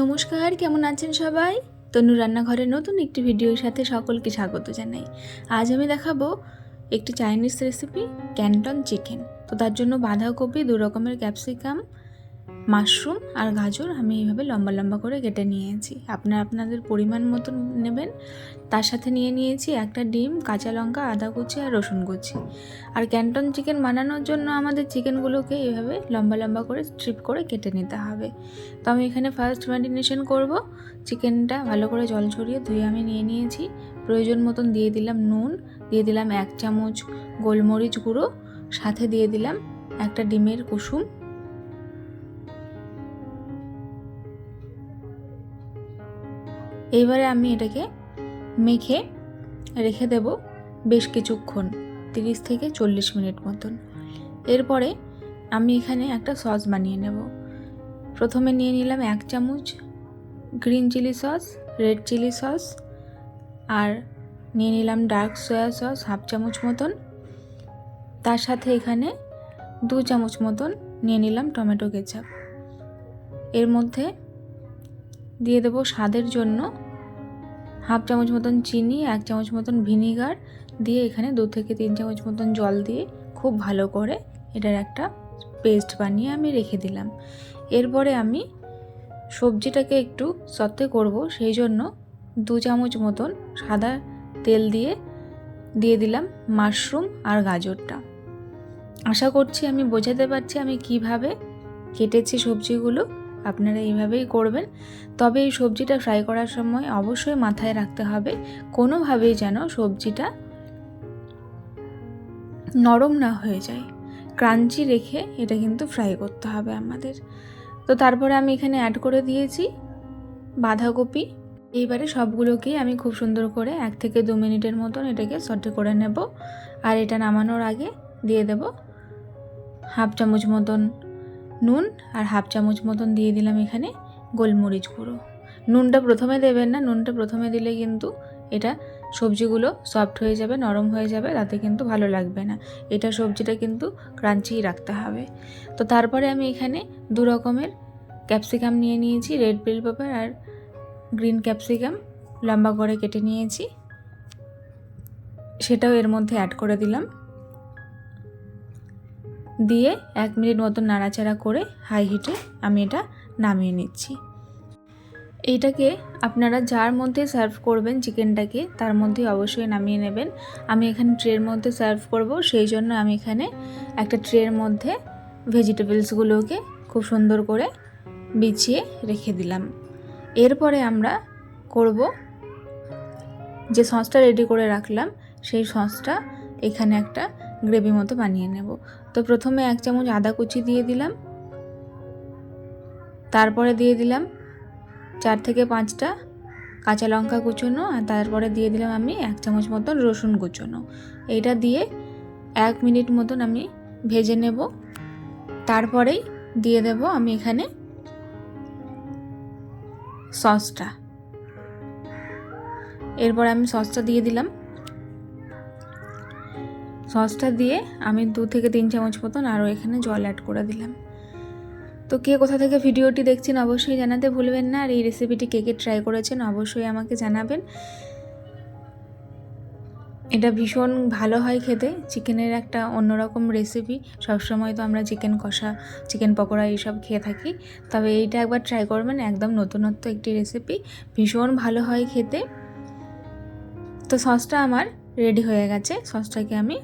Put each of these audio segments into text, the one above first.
নমস্কার, কেমন আছেন সবাই? তনু রান্নাঘরের নতুন একটি ভিডিওর সাথে সকলকে স্বাগত জানাই। আজ আমি দেখাবো একটি চাইনিজ রেসিপি ক্যান্টন চিকেন তো তার জন্য বাঁধাকপি দু রকমের ক্যাপসিকাম মাশরুম আর গাজর আমি এইভাবে লম্বা লম্বা করে কেটে নিয়েছি। আপনারা আপনাদের পরিমাণ মতো নেবেন। তার সাথে নিয়ে নিয়েছি একটা ডিম, কাঁচা লঙ্কা, আদা কুচি আর রসুন কুচি। আর ক্যান্টন চিকেন বানানোর জন্য আমাদের চিকেনগুলোকে এইভাবে লম্বা লম্বা করে স্ট্রিপ করে কেটে নিতে হবে। তো আমি এখানে ফার্স্ট ম্যারিনেশন করব। চিকেনটা ভালো করে জল ছড়িয়ে ধুয়ে আমি নিয়ে নিয়েছি। প্রয়োজন মতন দিয়ে দিলাম নুন, দিয়ে দিলাম এক চামচ গোলমরিচ গুঁড়ো, সাথে দিয়ে দিলাম একটা ডিমের কুসুম। এবারে আমি এটাকে মেখে রেখে দেব বেশ কিছুক্ষণ, তিরিশ থেকে চল্লিশ মিনিট মতন। এরপরে আমি এখানে একটা সস বানিয়ে নেব। প্রথমে নিয়ে নিলাম এক চামচ green chilli sauce, red chilli sauce, আর নিয়ে নিলাম ডার্ক সয়া সস হাফ চামচ মতন। তার সাথে এখানে দু চামচ মতন নিয়ে নিলাম টমেটো কেচাপ। এর মধ্যে দিয়ে দেবো স্বাদের জন্য হাফ চামচ মতন চিনি, এক চামচ মতন ভিনিগার দিয়ে এখানে দু থেকে তিন চামচ মতন জল দিয়ে খুব ভালো করে এটার একটা পেস্ট বানিয়ে আমি রেখে দিলাম। এরপরে আমি সবজিটাকে একটু সতে করব, সেই জন্য দু চামচ মতন সাদা তেল দিয়ে দিয়ে দিলাম মাশরুম আর গাজরটা। আশা করছি আমি বোঝাতে পারছি আমি কীভাবে কেটেছি সবজিগুলো। আপনারা এইভাবেই করবেন। তবে এই সবজিটা ফ্রাই করার সময় অবশ্যই মাথায় রাখতে হবে, কোনোভাবেই যেন সবজিটা নরম না হয়ে যায়। ক্রাঞ্চি রেখে এটা কিন্তু ফ্রাই করতে হবে আমাদের। তো তারপরে আমি এখানে অ্যাড করে দিয়েছি বাঁধাকপি। এইবারে সবগুলোকেই আমি খুব সুন্দর করে এক থেকে দু মিনিটের মতন এটাকে সটে করে নেব। আর এটা নামানোর আগে দিয়ে দেব হাফ চামচ মতন নুন আর হাফ চামচ মতন দিয়ে দিলাম এখানে গোলমরিচ গুঁড়ো। নুনটা প্রথমে দেবেন না, নুনটা প্রথমে দিলে কিন্তু এটা সবজিগুলো সফট হয়ে যাবে, নরম হয়ে যাবে, তাতে কিন্তু ভালো লাগবে না। এটা সবজিটা কিন্তু ক্রাঞ্চিই রাখতে হবে। তো তারপরে আমি এখানে দু রকমের ক্যাপসিকাম নিয়ে নিয়েছি, রেড বেল পেপার আর গ্রিন ক্যাপসিকাম, লম্বা করে কেটে নিয়েছি। সেটাও এর মধ্যে অ্যাড করে দিলাম। দিয়ে এক মিনিট মতন নাড়াচাড়া করে হাই হিটে আমি এটা নামিয়ে নিচ্ছি। এইটাকে আপনারা যার মধ্যে সার্ভ করবেন চিকেনটাকে তার মধ্যে অবশ্যই নামিয়ে নেবেন। আমি এখানে ট্রের মধ্যে সার্ভ করব, সেই জন্য আমি এখানে একটা ট্রের মধ্যে ভেজিটেবলসগুলোকে খুব সুন্দর করে বিছিয়ে রেখে দিলাম। এরপরে আমরা করব, যে সসটা রেডি করে রাখলাম, সেই সসটা এখানে একটা গ্রেভি মতো বানিয়ে নেব। তো প্রথমে এক চামচ আদা কুচি দিয়ে দিলাম। তারপরে দিয়ে দিলাম চার থেকে পাঁচটা কাঁচা লঙ্কা কুচোনো আর তারপরে দিয়ে দিলাম আমি এক চামচ মতন রসুন কুচোনো। এইটা দিয়ে এক মিনিট মতন আমি ভেজে নেব। তারপরেই দিয়ে দেব আমি এখানে সসটা। এরপর আমি সসটা দিয়ে দিলাম। সসটা দিয়ে আমি দু থেকে তিন চামচ মতন আরও এখানে জল অ্যাড করে দিলাম। তো কে কোথা থেকে ভিডিওটি দেখছেন অবশ্যই জানাতে ভুলবেন না, আর এই রেসিপিটি কে কে ট্রাই করেছেন অবশ্যই আমাকে জানাবেন। এটা ভীষণ ভালো হয় খেতে চিকেনের একটা অন্যরকম রেসিপি সবসময় তো আমরা চিকেন কষা চিকেন পকোড়া এইসব খেয়ে থাকি। তবে এইটা একবার ট্রাই করবেন, একদম নতুনত্ব একটি রেসিপি ভীষণ ভালো হয় খেতে। তো সসটা আমার রেডি হয়ে গেছে। সসটাকে আমি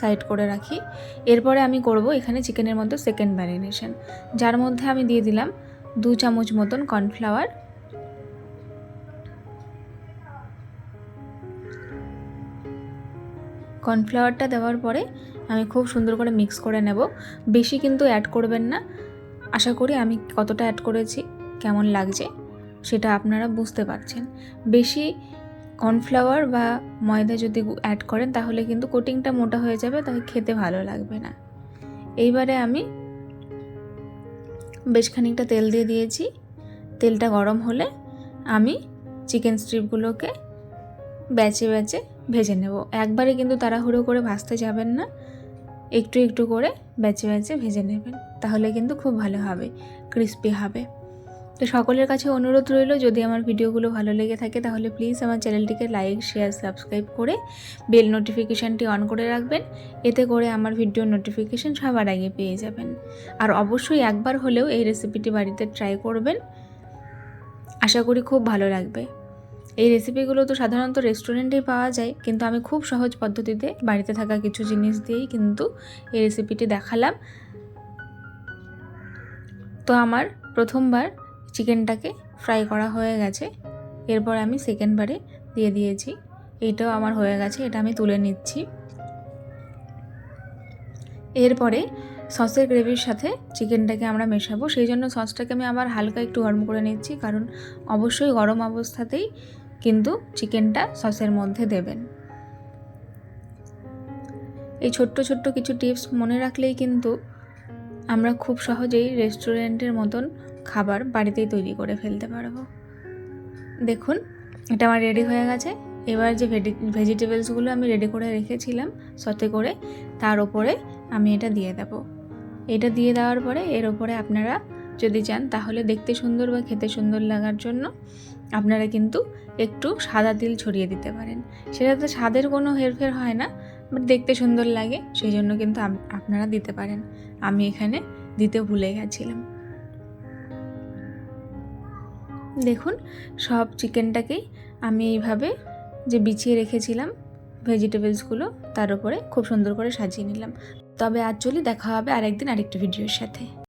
সাইড করে রাখি। এরপরে আমি করব এখানে চিকেনের মধ্যে সেকেন্ড ম্যারিনেশন যার মধ্যে আমি দিয়ে দিলাম দু চামচ মতন কর্নফ্লাওয়ার কর্নফ্লাওয়ারটা দেওয়ার পরে আমি খুব সুন্দর করে মিক্স করে নেব। বেশি কিন্তু অ্যাড করবেন না। আশা করি আমি কতটা অ্যাড করেছি, কেমন লাগছে, সেটা আপনারা বুঝতে পারছেন। বেশি কর্নফ্লাওয়ার বা ময়দা যদি অ্যাড করেন, তাহলে কিন্তু কোটিংটা মোটা হয়ে যাবে, তাহলে খেতে ভালো লাগবে না। এইবারে আমি বেশ খানিকটা তেল দিয়ে দিয়েছি। তেলটা গরম হলে আমি চিকেন স্ট্রিপগুলোকে ব্যাচে ব্যাচে ভেজে নেব। একবারে কিন্তু তাড়াহুড়ো করে ভাজতে যাবেন না, একটু একটু করে ব্যাচে ব্যাচে ভেজে নেবেন, তাহলে কিন্তু খুব ভালো হবে ক্রিস্পি হবে। তো সকলের কাছে অনুরোধ রইল, যদি আমার ভিডিওগুলো ভালো লেগে থাকে তাহলে প্লিজ আমার চ্যানেলটিকে লাইক শেয়ার সাবস্ক্রাইব করে বেল নোটিফিকেশানটি অন করে রাখবেন। এতে করে আমার ভিডিওর নোটিফিকেশান সবার আগে পেয়ে যাবেন। আর অবশ্যই একবার হলেও এই রেসিপিটি বাড়িতে ট্রাই করবেন। আশা করি খুব ভালো লাগবে। এই রেসিপিগুলো তো সাধারণত রেস্টুরেন্টেই পাওয়া যায়, কিন্তু আমি খুব সহজ পদ্ধতিতে বাড়িতে থাকা কিছু জিনিস দিয়েই কিন্তু এই রেসিপিটি দেখালাম। তো আমার প্রথমবার চিকেনটাকে ফ্রাই করা হয়ে গেছে। এরপর আমি সেকেন্ডবারে দিয়ে দিয়েছি। এইটাও আমার হয়ে গেছে, এটা আমি তুলে নিচ্ছি। এরপরে সসের গ্রেভির সাথে চিকেনটাকে আমরা মেশাবো। সেই জন্য সসটাকে আমি আবার হালকা একটু গরম করে নিচ্ছি, কারণ অবশ্যই গরম অবস্থাতেই কিন্তু চিকেনটা সসের মধ্যে দেবেন। এই ছোট্ট ছোট্ট কিছু টিপস মনে রাখলেই কিন্তু আমরা খুব সহজেই রেস্টুরেন্টের মতন খাবার বাড়িতেই তৈরি করে ফেলতে পারব। দেখুন, এটা আমার রেডি হয়ে গেছে। এবার যে ভেজিটেবলসগুলো আমি রেডি করে রেখেছিলাম সতে করে তার ওপরে আমি এটা দিয়ে দেব। এটা দিয়ে দেওয়ার পরে এর ওপরে আপনারা যদি চান, তাহলে দেখতে সুন্দর বা খেতে সুন্দর লাগার জন্য আপনারা কিন্তু একটু সাদা তিল ছড়িয়ে দিতে পারেন। সেটাতে স্বাদের কোনো হেরফের হয় না, বাট দেখতে সুন্দর লাগে, সেই জন্য কিন্তু আপনারা দিতে পারেন। আমি এখানে দিতে ভুলে গেছিলাম। দেখুন, সব চিকেনটাকেই আমি এইভাবে যে বিছিয়ে রেখেছিলাম ভেজিটেবলসগুলো, তার উপরে খুব সুন্দর করে সাজিয়ে নিলাম। তবে আজ চলি দেখা হবে আরেকদিন আরেকটি ভিডিওর সাথে।